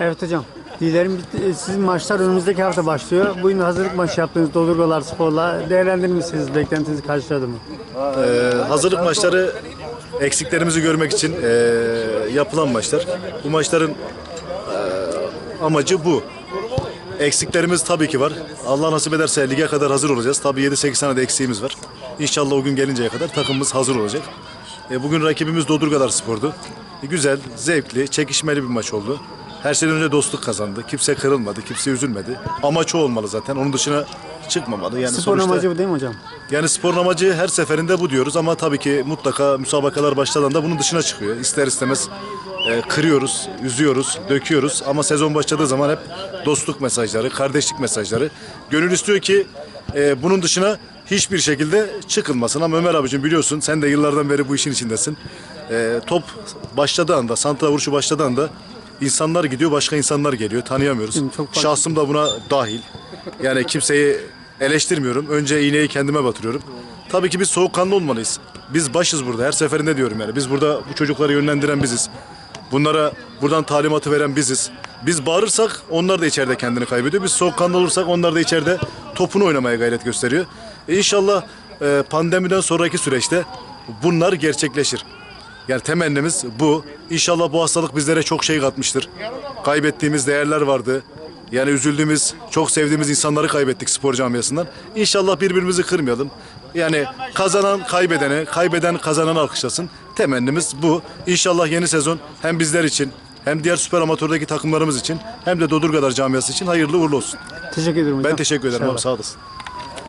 Evet hocam. Bitti. E, Sizin maçlar önümüzdeki hafta başlıyor. Bugün hazırlık maçı yaptınız Dodurgalar Spor'la. Değerlendirmişsiniz. Beklentinizi karşıladı mı? Ee, hazırlık maçları eksiklerimizi görmek için ee, yapılan maçlar. Bu maçların ee, amacı bu. Eksiklerimiz tabii ki var. Allah nasip ederse lige kadar hazır olacağız. Tabii 7-8 tane de eksiğimiz var. İnşallah o gün gelinceye kadar takımımız hazır olacak. E, bugün rakibimiz Dodurgalar Spor'du. E, güzel, zevkli, çekişmeli bir maç oldu. Her şeyden önce dostluk kazandı. Kimse kırılmadı, kimse üzülmedi. Amaç o olmalı zaten. Onun dışına çıkmamalı. Yani Spor sonuçta... amacı bu değil mi hocam? Yani sporun amacı her seferinde bu diyoruz ama tabii ki mutlaka müsabakalar başladığında bunun dışına çıkıyor. İster istemez e, kırıyoruz, üzüyoruz, döküyoruz ama sezon başladığı zaman hep dostluk mesajları, kardeşlik mesajları. Gönül istiyor ki e, bunun dışına hiçbir şekilde çıkılmasın ama Ömer abicim biliyorsun sen de yıllardan beri bu işin içindesin. E, top başladığı anda, santra vuruşu başladığı anda insanlar gidiyor, başka insanlar geliyor. Tanıyamıyoruz. Çok farklı. Şahsım da buna dahil. Yani kimseyi eleştirmiyorum. Önce iğneyi kendime batırıyorum. Tabii ki biz soğukkanlı olmalıyız. Biz başız burada. Her seferinde diyorum yani. Biz burada bu çocukları yönlendiren biziz. Bunlara buradan talimatı veren biziz. Biz bağırırsak onlar da içeride kendini kaybediyor. Biz soğukkanlı olursak onlar da içeride topunu oynamaya gayret gösteriyor. E inşallah e, pandemiden sonraki süreçte bunlar gerçekleşir. Yani temennimiz bu. İnşallah bu hastalık bizlere çok şey katmıştır. Kaybettiğimiz değerler vardı. Yani üzüldüğümüz, çok sevdiğimiz insanları kaybettik spor camiasından. İnşallah birbirimizi kırmayalım. Yani kazanan kaybedene, kaybeden kazananı alkışlasın. Temennimiz bu. İnşallah yeni sezon hem bizler için hem diğer süper amatördeki takımlarımız için hem de Dodurgadar camiası için hayırlı uğurlu olsun. Teşekkür ederim hocam. Ben teşekkür ederim abi sağ olasın.